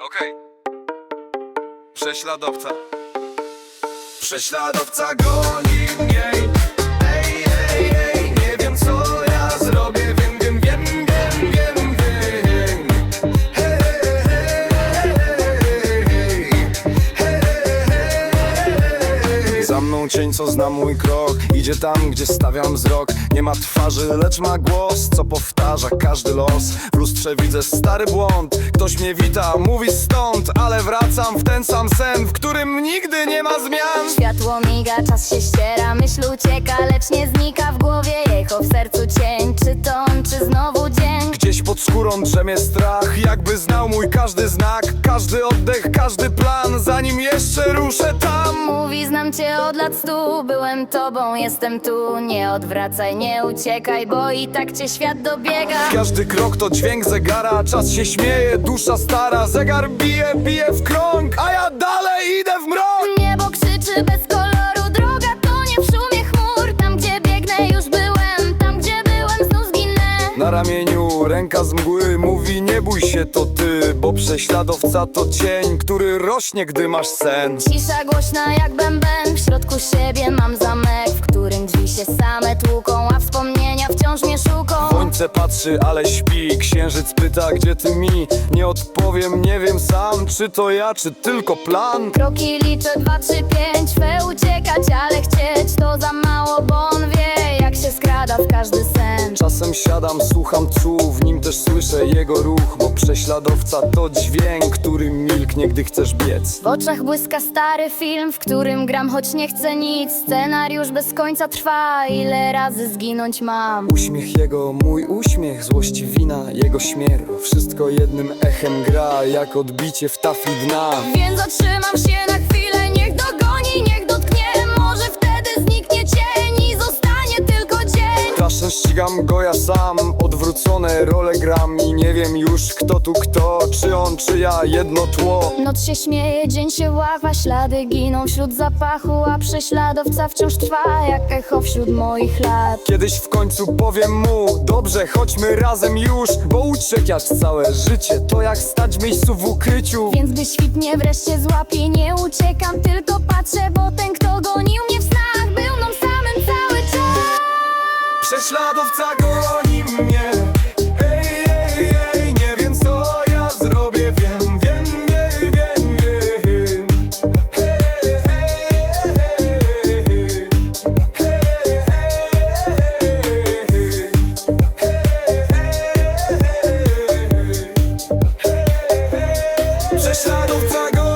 Okej. Prześladowca. Prześladowca goni mnie. Cień, co zna mój krok. Idzie tam, gdzie stawiam wzrok. Nie ma twarzy, lecz ma głos Co powtarza każdy los. W lustrze widzę stary błąd. Ktoś mnie wita, mówi stąd Ale wracam w ten sam sen W którym nigdy nie ma zmian. Światło miga, czas się ściera, myśl ucieka, lecz nie znika w głowie Echo w sercu cień, pod skórą drzemie strach Jakby znał mój każdy znak. Każdy oddech, każdy plan Zanim jeszcze ruszę tam. Mówi, znam cię od lat stu, byłem tobą, jestem tu. Nie odwracaj, nie uciekaj, bo i tak cię świat dobiega. Każdy krok to dźwięk zegara Czas się śmieje, dusza stara Zegar bije, bije w krąg A ja dalej idę w mrok Na ramieniu ręka z mgły Mówi nie bój się to ty Bo prześladowca to cień Który rośnie gdy masz sen. Cisza głośna jak bęben, w środku siebie mam zamek W którym drzwi się same tłuką, a wspomnienia wciąż mnie szuką. Słońce patrzy, ale śpi. Księżyc pyta, gdzie ty mi? Nie odpowiem, nie wiem sam Czy to ja, czy tylko plan. Kroki liczę dwa, trzy, pięć Chcę uciekać, ale chcieć to za mało Bo on wie, jak się skrada w każdy sen Czasem siadam, słucham tchu W nim też słyszę jego ruch Bo prześladowca to dźwięk Który milknie, gdy chcesz biec. W oczach błyska stary film, w którym gram, choć nie chcę nic. Scenariusz bez końca trwa, ile razy zginąć mam? Uśmiech jego, mój uśmiech, złości wina, jego śmierć Wszystko jednym echem gra, jak odbicie w tafli dna. Więc zatrzymam Czasem ścigam go ja sam, odwrócone role gram I nie wiem już kto tu kto, czy on, czy ja, jedno tło. Noc się śmieje, dzień się ława, ślady giną wśród zapachu A prześladowca wciąż trwa, jak echo wśród moich lat. Kiedyś w końcu powiem mu, dobrze, chodźmy razem już Bo uciekać całe życie, to jak stać w miejscu w ukryciu. Więc gdy świt mnie wreszcie złapie, nie uciekam, tylko patrzę Bo ten, kto gonił I go